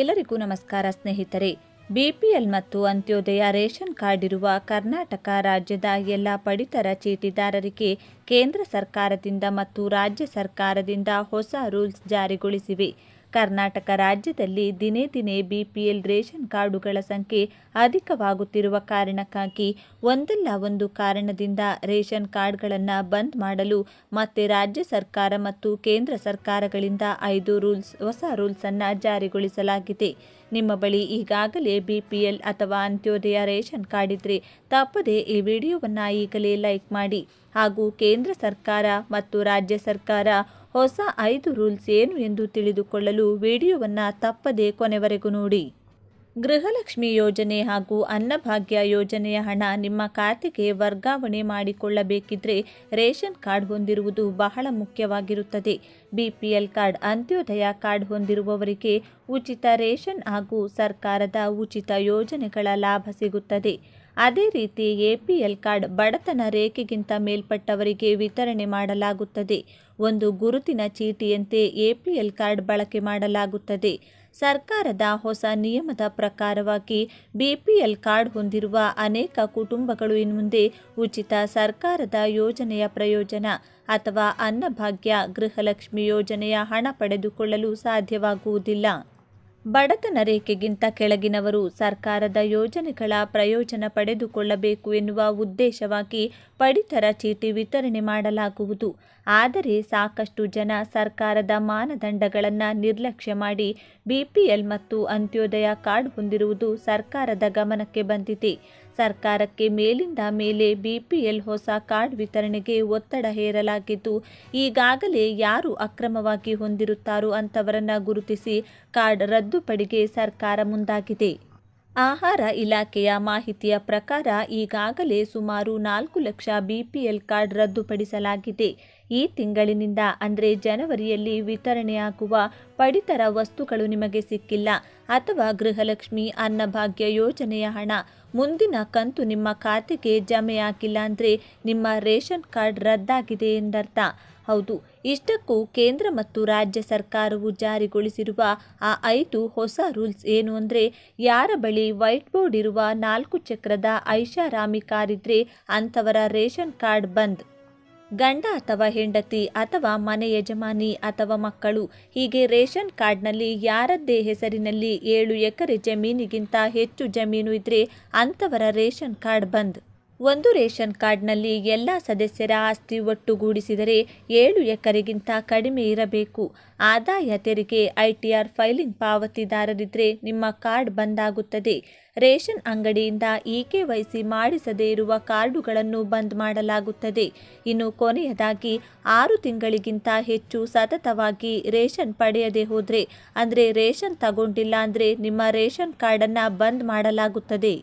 ಎಲ್ಲರಿಗೂ ನಮಸ್ಕಾರ ಸ್ನೇಹಿತರೆ. ಬಿಪಿಎಲ್ ಮತ್ತು ಅಂತ್ಯೋದಯ ರೇಷನ್ ಕಾರ್ಡ್ ಇರುವ ಕರ್ನಾಟಕ ರಾಜ್ಯದ ಎಲ್ಲ ಪಡಿತರ ಚೀಟಿದಾರರಿಗೆ ಕೇಂದ್ರ ಸರ್ಕಾರದಿಂದ ಮತ್ತು ರಾಜ್ಯ ಸರ್ಕಾರದಿಂದ ಹೊಸ ರೂಲ್ಸ್ ಜಾರಿಗೊಳಿಸಿವೆ. ಕರ್ನಾಟಕ ರಾಜ್ಯದಲ್ಲಿ ದಿನೇ ದಿನೇ ಬಿಪಿಎಲ್ ರೇಷನ್ ಕಾರ್ಡುಗಳ ಸಂಖ್ಯೆ ಅಧಿಕವಾಗುತ್ತಿರುವ ಕಾರಣಕ್ಕಾಗಿ ಒಂದಲ್ಲ ಒಂದು ಕಾರಣದಿಂದ ರೇಷನ್ ಕಾರ್ಡ್ಗಳನ್ನು ಬಂದ್ ಮಾಡಲು ಮತ್ತೆ ರಾಜ್ಯ ಸರ್ಕಾರ ಮತ್ತು ಕೇಂದ್ರ ಸರ್ಕಾರಗಳಿಂದ ಐದು ರೂಲ್ಸ್, ಹೊಸ ರೂಲ್ಸ್ ಅನ್ನು ಜಾರಿಗೊಳಿಸಲಾಗಿದೆ. ನಿಮ್ಮ ಬಳಿ ಈಗಾಗಲೇ ಬಿಪಿಎಲ್ ಅಥವಾ ಅಂತ್ಯೋದಯ ರೇಷನ್ ಕಾರ್ಡ್ ಇದ್ರೆ ತಪ್ಪದೆ ಈ ವಿಡಿಯೋವನ್ನು ಈಗಲೇ ಲೈಕ್ ಮಾಡಿ. ಹಾಗೂ ಕೇಂದ್ರ ಸರ್ಕಾರ ಮತ್ತು ರಾಜ್ಯ ಸರ್ಕಾರ ಹೊಸ ಐದು ರೂಲ್ಸ್ ಏನು ಎಂದು ತಿಳಿದುಕೊಳ್ಳಲು ವಿಡಿಯೋವನ್ನು ತಪ್ಪದೆ ಕೊನೆವರೆಗೂ ನೋಡಿ. ಗೃಹಲಕ್ಷ್ಮಿ ಯೋಜನೆ ಹಾಗೂ ಅನ್ನಭಾಗ್ಯ ಯೋಜನೆಯ ಹಣ ನಿಮ್ಮ ಖಾತೆಗೆ ವರ್ಗಾವಣೆ ಮಾಡಿಕೊಳ್ಳಬೇಕಿದ್ರೆ ರೇಷನ್ ಕಾರ್ಡ್ ಹೊಂದಿರುವುದು ಬಹಳ ಮುಖ್ಯವಾಗಿರುತ್ತದೆ. ಬಿಪಿಎಲ್ ಕಾರ್ಡ್ ಅಂತ್ಯೋದಯ ಕಾರ್ಡ್ ಹೊಂದಿರುವವರಿಗೆ ಉಚಿತ ರೇಷನ್ ಹಾಗೂ ಸರ್ಕಾರದ ಉಚಿತ ಯೋಜನೆಗಳ ಲಾಭ ಸಿಗುತ್ತದೆ. ಅದೇ ರೀತಿ ಎಪಿಎಲ್ ಕಾರ್ಡ್ ಬಡತನ ರೇಖೆಗಿಂತ ಮೇಲ್ಪಟ್ಟವರಿಗೆ ವಿತರಣೆ ಮಾಡಲಾಗುತ್ತದೆ. ಒಂದು ಗುರುತಿನ ಚೀಟಿಯಂತೆ ಎಪಿಎಲ್ ಕಾರ್ಡ್ ಬಳಕೆ ಮಾಡಲಾಗುತ್ತದೆ. ಸರ್ಕಾರದ ಹೊಸ ನಿಯಮದ ಪ್ರಕಾರವಾಗಿ ಬಿಪಿಎಲ್ ಕಾರ್ಡ್ ಹೊಂದಿರುವ ಅನೇಕ ಕುಟುಂಬಗಳು ಇನ್ಮುಂದೆ ಉಚಿತ ಸರ್ಕಾರದ ಯೋಜನೆಯ ಪ್ರಯೋಜನ ಅಥವಾ ಅನ್ನಭಾಗ್ಯ ಗೃಹಲಕ್ಷ್ಮಿ ಯೋಜನೆಯ ಹಣ ಪಡೆದುಕೊಳ್ಳಲು ಸಾಧ್ಯವಾಗುವುದಿಲ್ಲ. ಬಡತನ ರೇಖೆಗಿಂತ ಕೆಳಗಿನವರು ಸರ್ಕಾರದ ಯೋಜನೆಗಳ ಪ್ರಯೋಜನ ಪಡೆದುಕೊಳ್ಳಬೇಕು ಎನ್ನುವ ಉದ್ದೇಶವಾಗಿ ಪಡಿತರ ಚೀಟಿ ವಿತರಣೆ ಮಾಡಲಾಗುವುದು. ಆದರೆ ಸಾಕಷ್ಟು ಜನ ಸರ್ಕಾರದ ಮಾನದಂಡಗಳನ್ನು ನಿರ್ಲಕ್ಷ್ಯ ಮಾಡಿ ಬಿಪಿಎಲ್ ಮತ್ತು ಅಂತ್ಯೋದಯ ಕಾರ್ಡ್ ಹೊಂದಿರುವುದು ಸರ್ಕಾರದ ಗಮನಕ್ಕೆ ಬಂದಿದೆ. ಸರ್ಕಾರಕ್ಕೆ ಮೇಲಿಂದ ಮೇಲೆ ಬಿಪಿಎಲ್ ಹೊಸ ಕಾರ್ಡ್ ವಿತರಣೆಗೆ ಒತ್ತಡ ಹೇರಲಾಗಿದ್ದು, ಈಗಾಗಲೇ ಯಾರು ಅಕ್ರಮವಾಗಿ ಹೊಂದಿರುತ್ತಾರೋ ಅಂಥವರನ್ನು ಗುರುತಿಸಿ ಕಾರ್ಡ್ ರದ್ದುಪಡಿಗೆ ಸರ್ಕಾರ ಮುಂದಾಗಿದೆ. ಆಹಾರ ಇಲಾಖೆಯ ಮಾಹಿತಿಯ ಪ್ರಕಾರ ಈಗಾಗಲೇ ಸುಮಾರು ನಾಲ್ಕು ಲಕ್ಷ ಬಿಪಿಎಲ್ ಕಾರ್ಡ್ ರದ್ದುಪಡಿಸಲಾಗಿದೆ. ಈ ತಿಂಗಳಿನಿಂದ ಅಂದರೆ ಜನವರಿಯಲ್ಲಿ ವಿತರಣೆಯಾಗುವ ಪಡಿತರ ವಸ್ತುಗಳು ನಿಮಗೆ ಸಿಕ್ಕಿಲ್ಲ. ಅಥವಾ ಗೃಹಲಕ್ಷ್ಮಿ ಅನ್ನಭಾಗ್ಯ ಯೋಜನೆಯ ಹಣ, ಮುಂದಿನ ಕಂತು ನಿಮ್ಮ ಖಾತೆಗೆ ಜಮೆಯಾಗಿಲ್ಲ ಅಂದರೆ ನಿಮ್ಮ ರೇಷನ್ ಕಾರ್ಡ್ ರದ್ದಾಗಿದೆ ಎಂದರ್ಥ. ಹೌದು, ಇಷ್ಟಕ್ಕೂ ಕೇಂದ್ರ ಮತ್ತು ರಾಜ್ಯ ಸರ್ಕಾರವು ಜಾರಿಗೊಳಿಸಿರುವ ಆ ಐದು ಹೊಸ ರೂಲ್ಸ್ ಏನು ಅಂದರೆ, ಯಾರ ಬಳಿ ವೈಟ್ ಬೋರ್ಡ್ ಇರುವ ನಾಲ್ಕು ಚಕ್ರದ ಐಷಾರಾಮಿ ಕಾರಿದ್ರೆ ಅಂಥವರ ರೇಷನ್ ಕಾರ್ಡ್ ಬಂದ್. ಗಂಡ ಅಥವಾ ಹೆಂಡತಿ ಅಥವಾ ಮನೆ ಯಜಮಾನಿ ಅಥವಾ ಮಕ್ಕಳು, ಹೀಗೆ ರೇಷನ್ ಕಾರ್ಡ್ನಲ್ಲಿ ಯಾರದ್ದೇ ಹೆಸರಿನಲ್ಲಿ ಏಳು ಎಕರೆ ಜಮೀನಿಗಿಂತ ಹೆಚ್ಚು ಜಮೀನು ಇದ್ರೆ ಅಂಥವರ ರೇಷನ್ ಕಾರ್ಡ್ ಬಂದ್. ಒಂದು ರೇಷನ್ ಕಾರ್ಡ್ನಲ್ಲಿ ಎಲ್ಲ ಸದಸ್ಯರ ಆಸ್ತಿ ಒಟ್ಟುಗೂಡಿಸಿದರೆ ಏಳು ಎಕರೆಗಿಂತ ಕಡಿಮೆ ಇರಬೇಕು. ಆದಾಯ ತೆರಿಗೆ ಐಟಿಆರ್ ಫೈಲಿಂಗ್ ಪಾವತಿದಾರರಿದ್ದರೆ ನಿಮ್ಮ ಕಾರ್ಡ್ ಬಂದಾಗುತ್ತದೆ. ರೇಷನ್ ಅಂಗಡಿಯಿಂದ ಇ ಕೆ ವೈಸಿ ಮಾಡಿಸದೇ ಇರುವ ಕಾರ್ಡುಗಳನ್ನು ಬಂದ್ ಮಾಡಲಾಗುತ್ತದೆ. ಇನ್ನು ಕೊನೆಯದಾಗಿ ಆರು ತಿಂಗಳಿಗಿಂತ ಹೆಚ್ಚು ಸತತವಾಗಿ ರೇಷನ್ ಪಡೆಯದೆ ಹೋದರೆ, ಅಂದರೆ ರೇಷನ್ ತಗೊಂಡಿಲ್ಲ ಅಂದರೆ ನಿಮ್ಮ ರೇಷನ್ ಕಾರ್ಡನ್ನು ಬಂದ್ ಮಾಡಲಾಗುತ್ತದೆ.